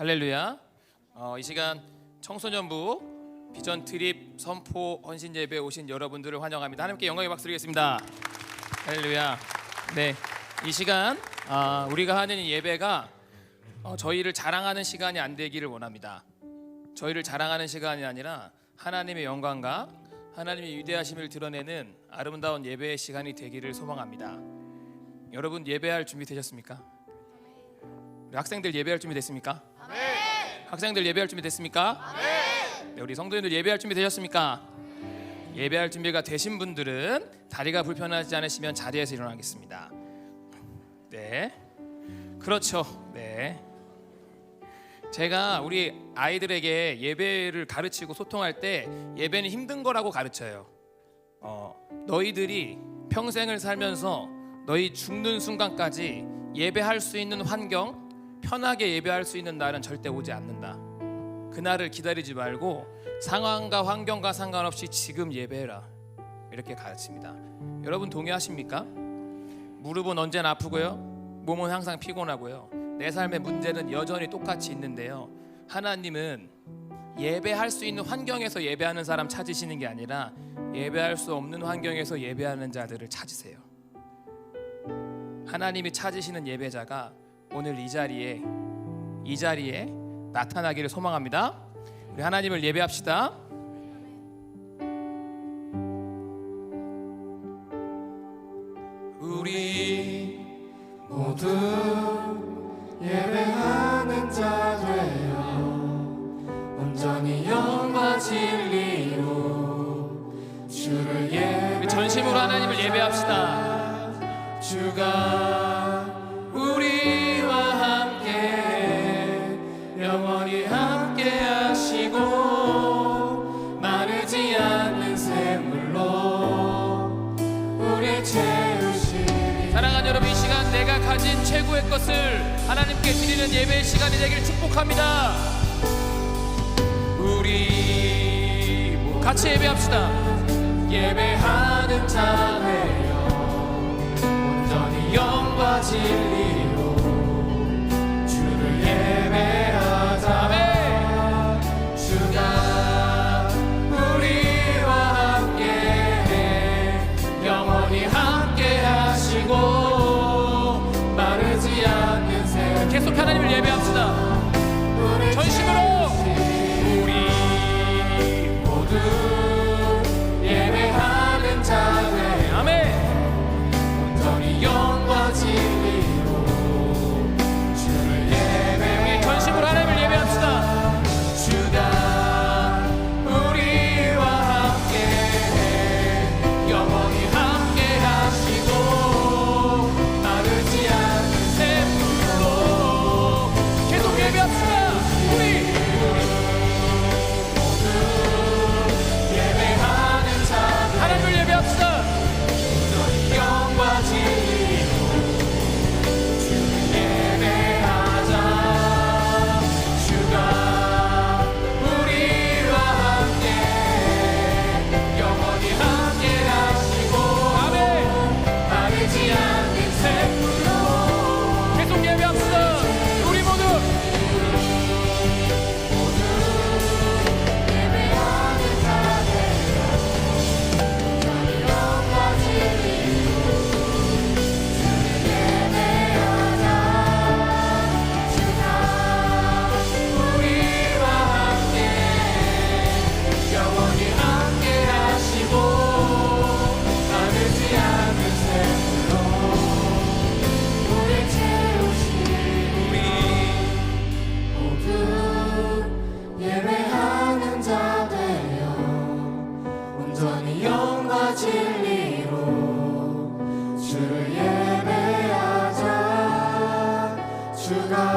할렐루야. 어, 이 시간 청소년부 비전 트립 선포 헌신 예배 오신 여러분들을 환영합니다. 하나님께 영광의 박수 드리겠습니다. 할렐루야. 네, 이 시간 아, 우리가 하는 이 예배가 어, 저희를 자랑하는 시간이 안 되기를 원합니다. 저희를 자랑하는 시간이 아니라 하나님의 영광과 하나님의 위대하심을 드러내는 아름다운 예배의 시간이 되기를 소망합니다. 여러분 예배할 준비 되셨습니까? 우리 학생들 예배할 준비 됐습니까? 학생들 예배할 준비 됐습니까? 네, 우리 성도님들 예배할 준비 되셨습니까? 예배할 준비가 되신 분들은 다리가 불편하지 않으시면 자리에서 일어나겠습니다. 네, 그렇죠. 네. 제가 우리 아이들에게 예배를 가르치고 소통할 때 예배는 힘든 거라고 가르쳐요. 어, 너희들이 평생을 살면서 너희 죽는 순간까지 예배할 수 있는 환경, 편하게 예배할 수 있는 날은 절대 오지 않는다. 그날을 기다리지 말고 상황과 환경과 상관없이 지금 예배해라. 이렇게 가르칩니다. 여러분 동의하십니까? 무릎은 언제나 아프고요. 몸은 항상 피곤하고요. 내 삶의 문제는 여전히 똑같이 있는데요. 하나님은 예배할 수 있는 환경에서 예배하는 사람 찾으시는 게 아니라 예배할 수 없는 환경에서 예배하는 자들을 찾으세요. 하나님이 찾으시는 예배자가 오늘 이 자리에 이 자리에 나타나기를 소망합니다. 우리 하나님을 예배합시다. 우리 모두 예배하는 자 되어 온전히 영과 진리로 주를 예배 전심으로 하나님을 예배합시다. 주가 최고의 것을 하나님께 드리는 예배의 시간이 되기를 축복합니다. 우리 같이 예배합시다. 예배하는 자 되어 온전히 영과 진리로 주를 예배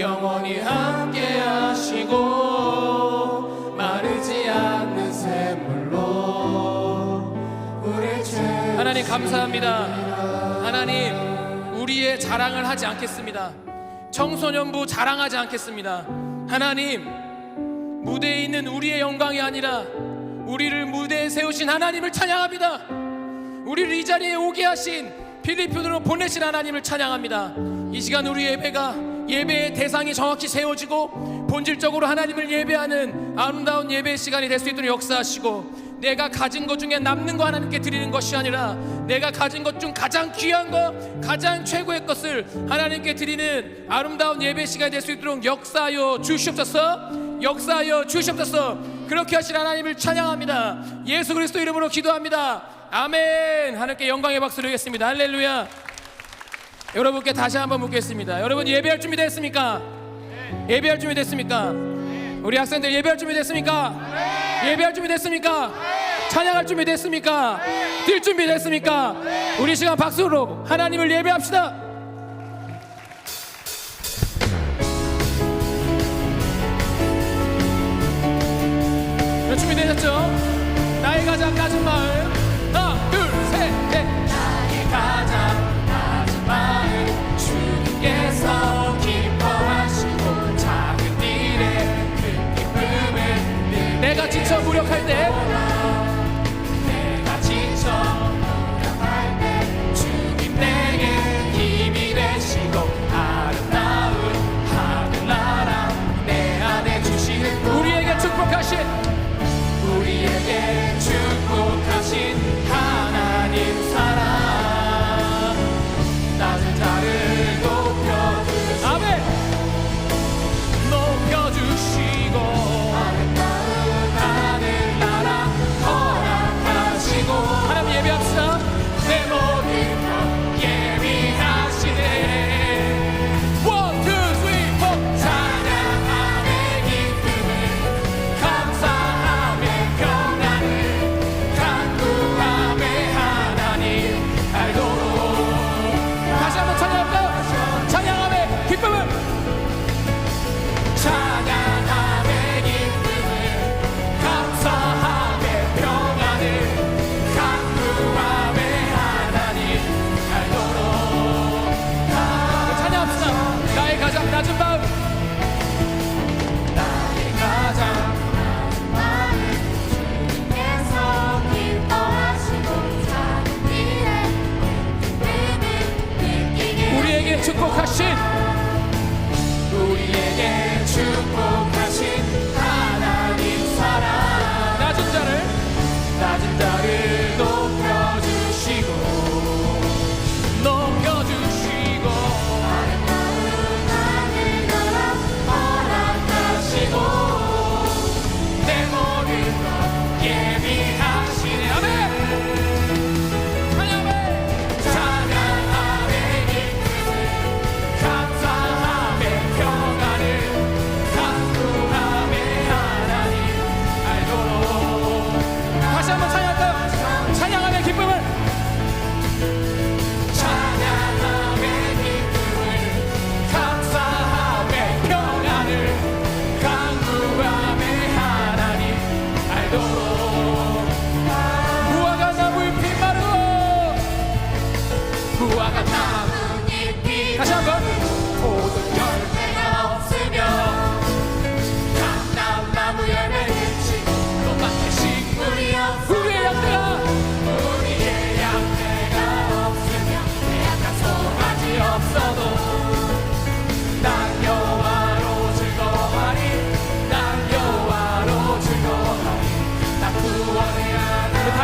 영원히 함께 하시고 마르지 않는 샘물로 우리 죄 하나님 감사합니다. 하나님 우리의 자랑을 하지 않겠습니다. 청소년부 자랑하지 않겠습니다. 하나님 무대에 있는 우리의 영광이 아니라 우리를 무대에 세우신 하나님을 찬양합니다. 우리를 이 자리에 오게 하신 필리핀으로 보내신 하나님을 찬양합니다. 이 시간 우리 예배가 예배의 대상이 정확히 세워지고 본질적으로 하나님을 예배하는 아름다운 예배 시간이 될 수 있도록 역사하시고 내가 가진 것 중에 남는 거 하나님께 드리는 것이 아니라 내가 가진 것 중 가장 귀한 것, 가장 최고의 것을 하나님께 드리는 아름다운 예배 시간이 될 수 있도록 역사하여 주시옵소서. 역사하여 주시옵소서. 그렇게 하신 하나님을 찬양합니다. 예수 그리스도 이름으로 기도합니다. 아멘. 하나님께 영광의 박수를 드리겠습니다. 할렐루야. 여러분께 다시 한번 묻겠습니다. 여러분 예배할 준비 됐습니까? 예배할 준비 됐습니까? 우리 학생들 예배할 준비 됐습니까? 예배할 준비 됐습니까? 찬양할 준비 됐습니까? 뛸 준비 됐습니까? 우리 시간 박수로 하나님을 예배합시다. 네, 준비되셨죠? 나의 가장 낮은 마음 무력할 때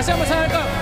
다시 한번 찬양할까요?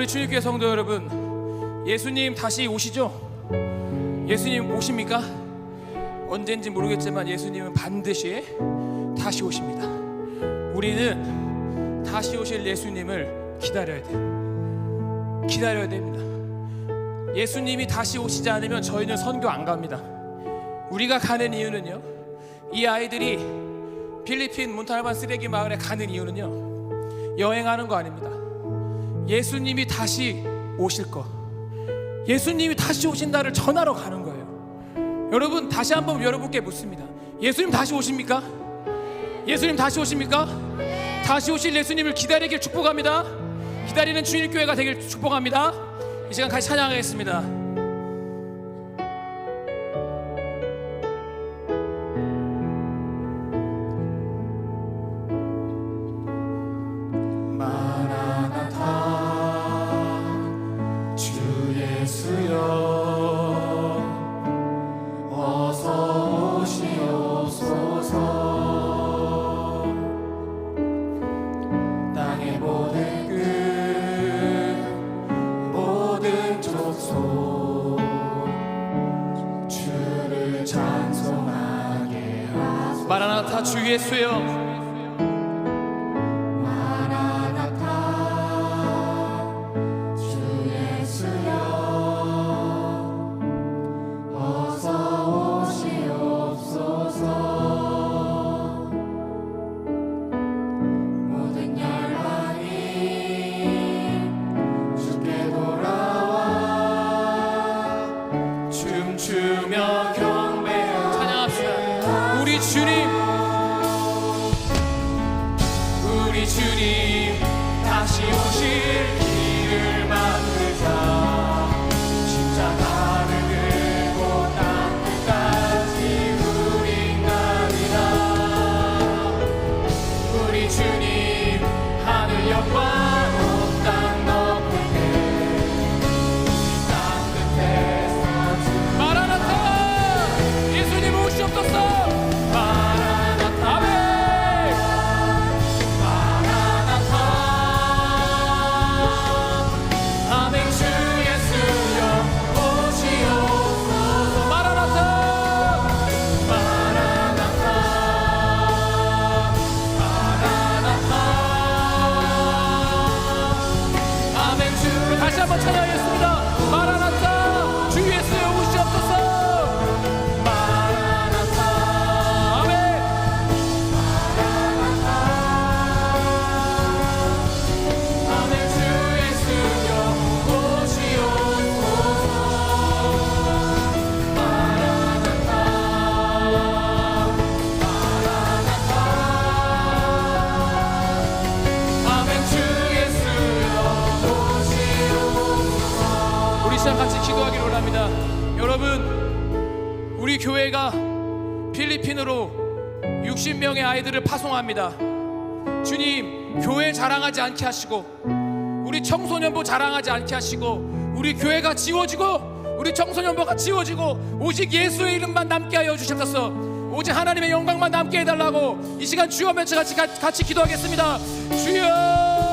우리 주일교회 성도 여러분 예수님 다시 오시죠? 예수님 오십니까? 언젠지 모르겠지만 예수님은 반드시 다시 오십니다 우리는 다시 오실 예수님을 기다려야 돼요 기다려야 됩니다. 예수님이 다시 오시지 않으면 저희는 선교 안 갑니다. 우리가 가는 이유는요. 이 아이들이 필리핀 몬탈반 쓰레기 마을에 가는 이유는요. 여행하는 거 아닙니다. 예수님이 다시 오실 거. 예수님이 다시 오신다를 전하러 가는 거예요. 여러분 다시 한번 여러분께 묻습니다. 예수님 다시 오십니까? 예수님 다시 오십니까? 다시 오실 예수님을 기다리길 축복합니다. 기다리는 주일교회가 되길 축복합니다. 이 시간 같이 찬양하겠습니다. 주 예수여 기도하기를 원합니다. 여러분, 우리 교회가 필리핀으로 60명의 아이들을 파송합니다. 주님, 교회 자랑하지 않게 하시고, 우리 청소년부 자랑하지 않게 하시고, 우리 교회가 지워지고, 우리 청소년부가 지워지고, 오직 예수의 이름만 남게 하여 주셨소서. 오직 하나님의 영광만 남게 해달라고 이 시간 주여 맺혀 같이 같이 기도하겠습니다. 주여.